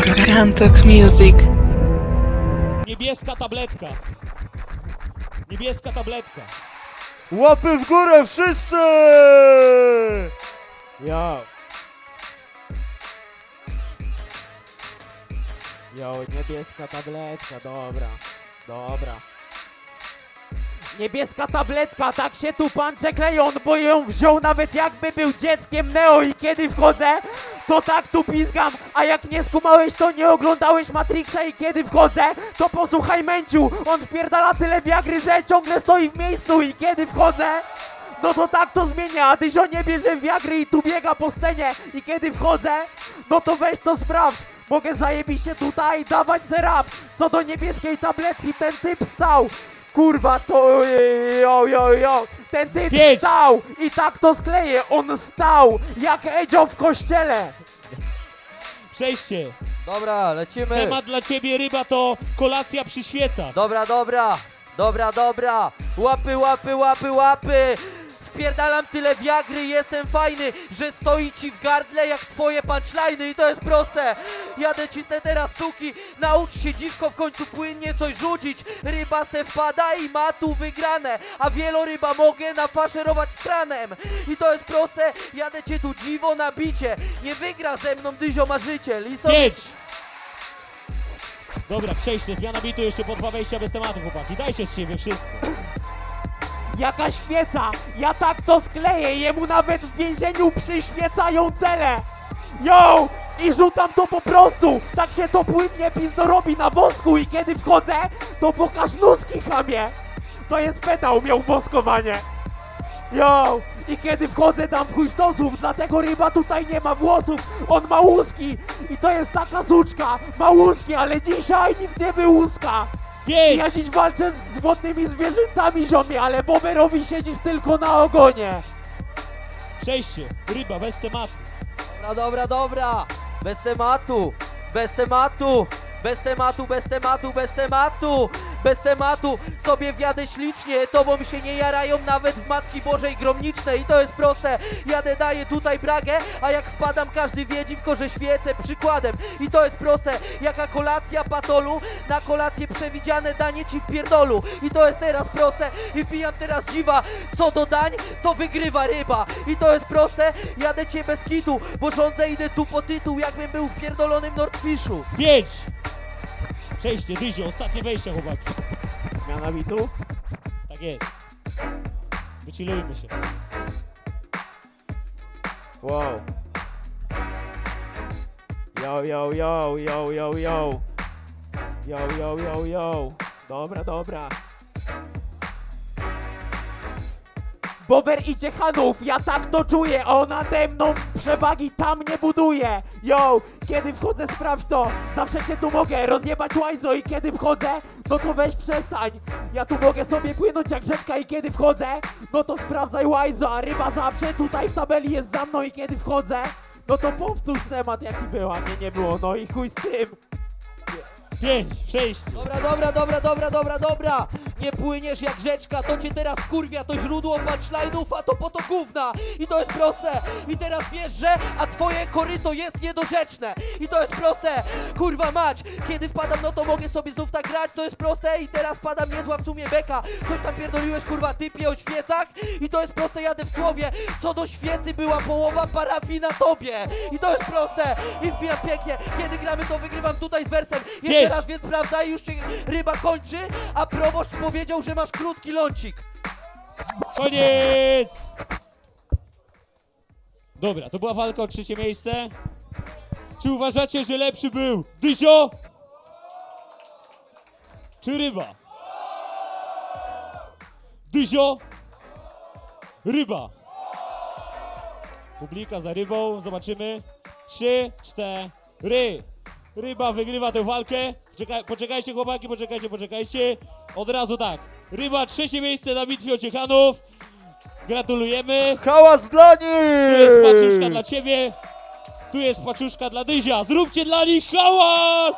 Kantok Music. Niebieska tabletka. Niebieska tabletka. Łapy w górę wszyscy! Yo. Yo, niebieska tabletka, dobra, dobra. Niebieska tabletka, tak się tu pan Klejon, bo ją wziął nawet jakby był dzieckiem Neo i kiedy wchodzę, to tak tu pizgam, a jak nie skumałeś, to nie oglądałeś Matrixa i kiedy wchodzę, to posłuchaj Męciu, on wpierdala tyle wiagry, że ciągle stoi w miejscu i kiedy wchodzę, no to tak to zmienia, a Dyzio nie bierze wiagry i tu biega po scenie i kiedy wchodzę, no to weź to sprawdź. Mogę zajebiście tutaj dawać se rap. Co do niebieskiej tabletki ten typ stał. Kurwa to jo jo jo. Ten typ Pięć. stał i tak to skleję. On stał jak Edzio w kościele. Przejście. Dobra, lecimy. Temat dla ciebie ryba to kolacja przy świecach. Dobra, dobra, dobra, dobra. Łapy, łapy, łapy, łapy. Wpierdalam tyle wiagry, jestem fajny, że stoi ci w gardle jak twoje punchline'y i to jest proste. Jadę cisnę teraz suki, naucz się dziwko w końcu płynnie coś rzucić. Ryba se wpada i ma tu wygrane, a wieloryba mogę nafaszerować stranem. I to jest proste, jadę cię tu dziwo na bicie. Nie wygra ze mną dyzio marzyciel. I sobie Pięć. Dobra, przejście, zmiana bitu, jeszcze po dwa wejścia bez tematu, chłopaki. Dajcie z siebie wszystko. Jaka świeca! Ja tak to skleję! Jemu nawet w więzieniu przyświecają cele! Yo! I rzucam to po prostu! Tak się to płynnie pizdo robi na wosku i kiedy wchodzę, to pokaż nóżki chamie! To jest pedał, miał woskowanie! Yo! I kiedy wchodzę tam w chuj stosów, dlatego ryba tutaj nie ma włosów, on ma łuski! I to jest taka suczka, ma łuski, ale dzisiaj nic nie wyłuska! Pięć. Ja dziś walczę z wodnymi zwierzętami, ziomie, ale Boberowi siedzisz tylko na ogonie. Przejście, ryba bez tematu. Dobra, dobra, dobra. Bez tematu, bez tematu, bez tematu, bez tematu, bez tematu, bez tematu. Sobie wjadę ślicznie, tobą się nie jarają nawet w Matki Bożej Gromnicznej i to jest proste. Jadę, daję tutaj bragę, a jak wpadam każdy wie dziwko, że świecę przykładem. I to jest proste, jaka kolacja patolu, na kolację przewidziane danie ci w pierdolu. I to jest teraz proste i wbijam teraz dziwa. Co do dań, to wygrywa ryba. I to jest proste, jadę cię bez kitu, bo rządzę idę tu po tytuł, jakbym był w pierdolonym Nordfishu. Pięć. Przejście, dyzio, ostatnie wejście, chłopaki. Zmiana bitu? Tak jest. Wychillujmy się. Wow. Yo, yo, yo, yo, yo, yo. Yo, yo, yo, yo. Dobra, dobra. Bober idzie Hanów, ja tak to czuję, a on nade mną przewagi tam nie buduje. Yo, kiedy wchodzę sprawdź to, zawsze cię tu mogę rozjebać łajzo i kiedy wchodzę, no to weź przestań. Ja tu mogę sobie płynąć jak rzeczka i kiedy wchodzę, no to sprawdzaj łajzo, a ryba zawsze tutaj w tabeli jest za mną i kiedy wchodzę, no to powtórz temat jaki był, a nie, nie było, no i chuj z tym. Pięć, przejście. Dobra, dobra, dobra, dobra, dobra, dobra. Nie płyniesz jak rzeczka, to cię teraz kurwia, to źródło punchline'ów, a to po to gówna. I to jest proste. I teraz wiesz, że, a twoje koryto jest niedorzeczne. I to jest proste. Kurwa mać, kiedy wpadam, no to mogę sobie znów tak grać, to jest proste. I teraz padam niezła w sumie beka. Coś tam pierdoliłeś, kurwa, typie o świecach. I to jest proste, jadę w słowie. Co do świecy była połowa parafii na tobie. I to jest proste. I wbijam pięknie. Kiedy gramy, to wygrywam tutaj z wersem. Jeszcze Pięć. raz więc sprawdzaj, już cię ryba kończy, a proboszcz powiedział, że masz krótki lącik. Koniec! Dobra, to była walka o trzecie miejsce. Czy uważacie, że lepszy był Dyzio? Czy ryba? Dyzio? Ryba. Publika za rybą, zobaczymy. Trzy, cztery. Ryba wygrywa tę walkę. Czeka, poczekajcie chłopaki, poczekajcie, poczekajcie. Od razu tak. Ryba trzecie miejsce na bitwie Ociechanów. Gratulujemy. Hałas dla Tu jest paczuszka nich! dla ciebie. Tu jest paczuszka dla Dyzia. Zróbcie dla nich hałas!